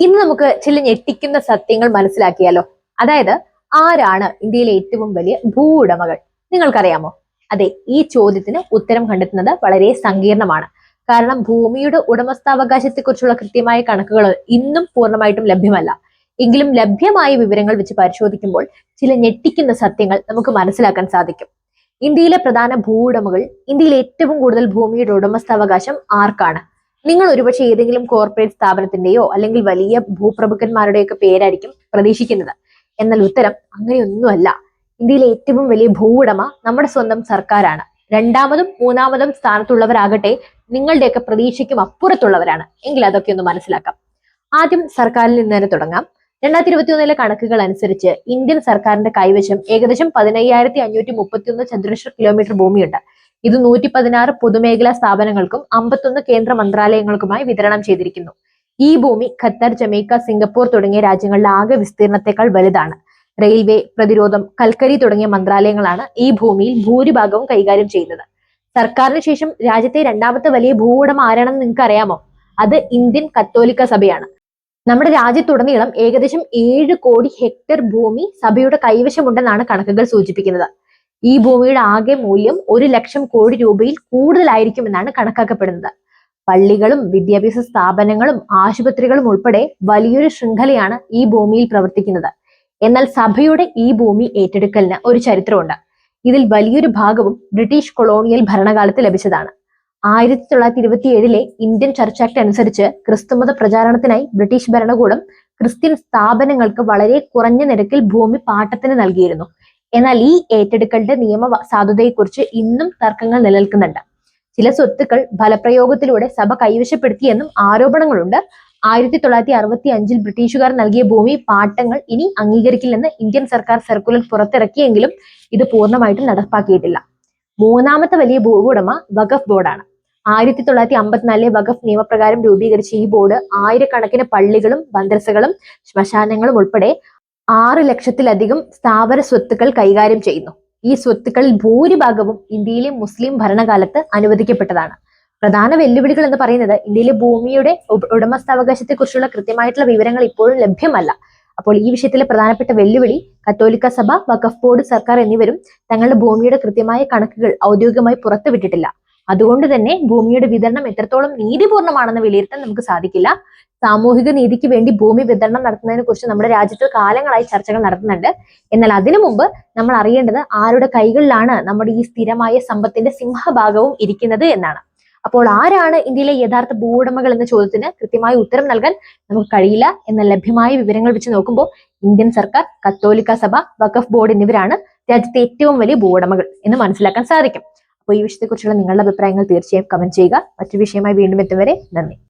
ഇന്ന് നമുക്ക് ചില ഞെട്ടിക്കുന്ന സത്യങ്ങൾ മനസ്സിലാക്കിയാലോ? അതായത് ആരാണ് ഇന്ത്യയിലെ ഏറ്റവും വലിയ ഭൂ ഉടമകൾ നിങ്ങൾക്കറിയാമോ? അതെ ഈ ചോദ്യത്തിന് ഉത്തരം കണ്ടെത്തുന്നത് വളരെ സങ്കീർണമാണ്. കാരണം ഭൂമിയുടെ ഉടമസ്ഥാവകാശത്തെക്കുറിച്ചുള്ള കൃത്യമായ കണക്കുകൾ ഇന്നും പൂർണമായിട്ടും ലഭ്യമല്ല. എങ്കിലും ലഭ്യമായ വിവരങ്ങൾ വെച്ച് പരിശോധിക്കുമ്പോൾ ചില ഞെട്ടിക്കുന്ന സത്യങ്ങൾ നമുക്ക് മനസ്സിലാക്കാൻ സാധിക്കും. ഇന്ത്യയിലെ പ്രധാന ഭൂ ഉടമകൾ ഏറ്റവും കൂടുതൽ ഭൂമിയുടെ ഉടമസ്ഥാവകാശം ആർക്കാണ്? നിങ്ങൾ ഒരുപക്ഷെ ഏതെങ്കിലും കോർപ്പറേറ്റ് സ്ഥാപനത്തിന്റെയോ അല്ലെങ്കിൽ വലിയ ഭൂപ്രഭുക്കന്മാരുടെയൊക്കെ പേരായിരിക്കും പ്രതീക്ഷിക്കുന്നത്. എന്നാൽ ഉത്തരം അങ്ങനെയൊന്നുമല്ല. ഇന്ത്യയിലെ ഏറ്റവും വലിയ ഭൂ ഉടമ നമ്മുടെ സ്വന്തം സർക്കാരാണ്. രണ്ടാമതും മൂന്നാമതും സ്ഥാനത്തുള്ളവരാകട്ടെ നിങ്ങളുടെയൊക്കെ പ്രതീക്ഷയ്ക്കും അപ്പുറത്തുള്ളവരാണ്. എങ്കിൽ അതൊക്കെ ഒന്ന് മനസ്സിലാക്കാം. ആദ്യം സർക്കാരിൽ നിന്ന് തന്നെ തുടങ്ങാം. രണ്ടായിരത്തി ഇരുപത്തി ഒന്നിലെ കണക്കുകൾ അനുസരിച്ച് ഇന്ത്യൻ സർക്കാരിന്റെ കൈവശം ഏകദേശം പതിനയ്യായിരത്തി അഞ്ഞൂറ്റി മുപ്പത്തി ഒന്ന് ചതുരശ്ര കിലോമീറ്റർ ഭൂമിയുണ്ട്. ഇത് നൂറ്റി പതിനാറ് പൊതുമേഖലാ സ്ഥാപനങ്ങൾക്കും അമ്പത്തൊന്ന് കേന്ദ്ര മന്ത്രാലയങ്ങൾക്കുമായി വിതരണം ചെയ്തിരിക്കുന്നു. ഈ ഭൂമി ഖത്തർ ജമൈക്ക സിംഗപ്പൂർ തുടങ്ങിയ രാജ്യങ്ങളുടെ ആകെ വിസ്തീർണത്തെക്കാൾ വലുതാണ്. റെയിൽവേ പ്രതിരോധം കൽക്കരി തുടങ്ങിയ മന്ത്രാലയങ്ങളാണ് ഈ ഭൂമിയിൽ ഭൂരിഭാഗവും കൈകാര്യം ചെയ്യുന്നത്. സർക്കാരിന് ശേഷം രാജ്യത്തെ രണ്ടാമത്തെ വലിയ ഭൂ ഉടമ ആരാണെന്ന് നിങ്ങൾക്ക് അറിയാമോ അത് ഇന്ത്യൻ കത്തോലിക്ക സഭയാണ്. നമ്മുടെ രാജ്യത്തുടനീളം ഏകദേശം ഏഴ് കോടി ഹെക്ടർ ഭൂമി സഭയുടെ കൈവശമുണ്ടെന്നാണ് കണക്കുകൾ സൂചിപ്പിക്കുന്നത്. ഈ ഭൂമിയുടെ ആകെ മൂല്യം ഒരു ലക്ഷം കോടി രൂപയിൽ കൂടുതലായിരിക്കുമെന്നാണ് കണക്കാക്കപ്പെടുന്നത്. പള്ളികളും വിദ്യാഭ്യാസ സ്ഥാപനങ്ങളും ആശുപത്രികളും ഉൾപ്പെടെ വലിയൊരു ശൃംഖലയാണ് ഈ ഭൂമിയിൽ പ്രവർത്തിക്കുന്നത്. എന്നാൽ സഭയുടെ ഈ ഭൂമി ഏറ്റെടുക്കലിന് ഒരു ചരിത്രമുണ്ട്. ഇതിൽ വലിയൊരു ഭാഗവും ബ്രിട്ടീഷ് കൊളോണിയൽ ഭരണകാലത്ത് ലഭിച്ചതാണ്. ആയിരത്തി തൊള്ളായിരത്തി ഇന്ത്യൻ ചർച്ച് ആക്ട് അനുസരിച്ച് ക്രിസ്തുമത പ്രചാരണത്തിനായി ബ്രിട്ടീഷ് ഭരണകൂടം ക്രിസ്ത്യൻ സ്ഥാപനങ്ങൾക്ക് വളരെ കുറഞ്ഞ നിരക്കിൽ ഭൂമി പാട്ടത്തിന് നൽകിയിരുന്നു. എന്നാൽ ഈ ഏറ്റെടുക്കലിന്റെ നിയമ സാധുതയെക്കുറിച്ച് ഇന്നും തർക്കങ്ങൾ നിലനിൽക്കുന്നുണ്ട്. ചില സ്വത്തുക്കൾ ഫലപ്രയോഗത്തിലൂടെ സഭ കൈവശപ്പെടുത്തിയെന്നും ആരോപണങ്ങളുണ്ട്. ആയിരത്തി തൊള്ളായിരത്തി അറുപത്തി അഞ്ചിൽ ബ്രിട്ടീഷുകാർ നൽകിയ ഭൂമി പാട്ടങ്ങൾ ഇനി അംഗീകരിക്കില്ലെന്ന് ഇന്ത്യൻ സർക്കാർ സർക്കുലർ പുറത്തിറക്കിയെങ്കിലും ഇത് പൂർണമായിട്ടും നടപ്പാക്കിയിട്ടില്ല. മൂന്നാമത്തെ വലിയ ഭൂ ഉടമ വഖഫ് ബോർഡാണ്. ആയിരത്തി തൊള്ളായിരത്തി അമ്പത്തിനാലിലെ വഖഫ് നിയമപ്രകാരം രൂപീകരിച്ച ഈ ബോർഡ് ആയിരക്കണക്കിന് പള്ളികളും മദ്രസകളും ശ്മശാനങ്ങളും ഉൾപ്പെടെ ആറ് ലക്ഷത്തിലധികം സ്ഥാവര സ്വത്തുക്കൾ കൈകാര്യം ചെയ്യുന്നു. ഈ സ്വത്തുക്കളിൽ ഭൂരിഭാഗവും ഇന്ത്യയിലെ മുസ്ലിം ഭരണകാലത്ത് അനുവദിക്കപ്പെട്ടതാണ്. പ്രധാന വെല്ലുവിളികൾ എന്ന് പറയുന്നത് ഇന്ത്യയിലെ ഭൂമിയുടെ ഉടമസ്ഥാവകാശത്തെക്കുറിച്ചുള്ള കൃത്യമായിട്ടുള്ള വിവരങ്ങൾ ഇപ്പോഴും ലഭ്യമല്ല. അപ്പോൾ ഈ വിഷയത്തിലെ പ്രധാനപ്പെട്ട വെല്ലുവിളി കത്തോലിക്ക സഭ വഖഫ് ബോർഡ് സർക്കാർ എന്നിവരും തങ്ങളുടെ ഭൂമിയുടെ കൃത്യമായ കണക്കുകൾ ഔദ്യോഗികമായി പുറത്തുവിട്ടിട്ടില്ല. അതുകൊണ്ട് തന്നെ ഭൂമിയുടെ വിതരണം എത്രത്തോളം നീതിപൂർണമാണെന്ന് വിലയിരുത്താൻ നമുക്ക് സാധിക്കില്ല. സാമൂഹിക നീതിക്ക് വേണ്ടി ഭൂമി വിതരണം നടത്തുന്നതിനെ കുറിച്ച് നമ്മുടെ രാജ്യത്ത് കാലങ്ങളായി ചർച്ചകൾ നടത്തുന്നുണ്ട്. എന്നാൽ അതിനു മുമ്പ് നമ്മൾ അറിയേണ്ടത് ആരുടെ കൈകളിലാണ് നമ്മുടെ ഈ സ്ഥിരമായ സമ്പത്തിന്റെ സിംഹഭാഗവും ഇരിക്കുന്നത് എന്നാണ്. അപ്പോൾ ആരാണ് ഇന്ത്യയിലെ യഥാർത്ഥ ഭൂവുടമകൾ എന്ന ചോദ്യത്തിന് കൃത്യമായ ഉത്തരം നൽകാൻ നമുക്ക് കഴിയില്ല എന്ന ലഭ്യമായ വിവരങ്ങൾ വെച്ച് നോക്കുമ്പോൾ ഇന്ത്യൻ സർക്കാർ കത്തോലിക്ക സഭ വഖഫ് ബോർഡ് എന്നിവരാണ് രാജ്യത്തെ ഏറ്റവും വലിയ ഭൂവുടമകൾ എന്ന് മനസ്സിലാക്കാൻ സാധിക്കും. അപ്പോൾ ഈ വിഷയത്തെക്കുറിച്ചുള്ള നിങ്ങളുടെ അഭിപ്രായങ്ങൾ തീർച്ചയായും കമന്റ് ചെയ്യുക. മറ്റു വിഷയമായി വീണ്ടും എത്തും വരെ നന്ദി.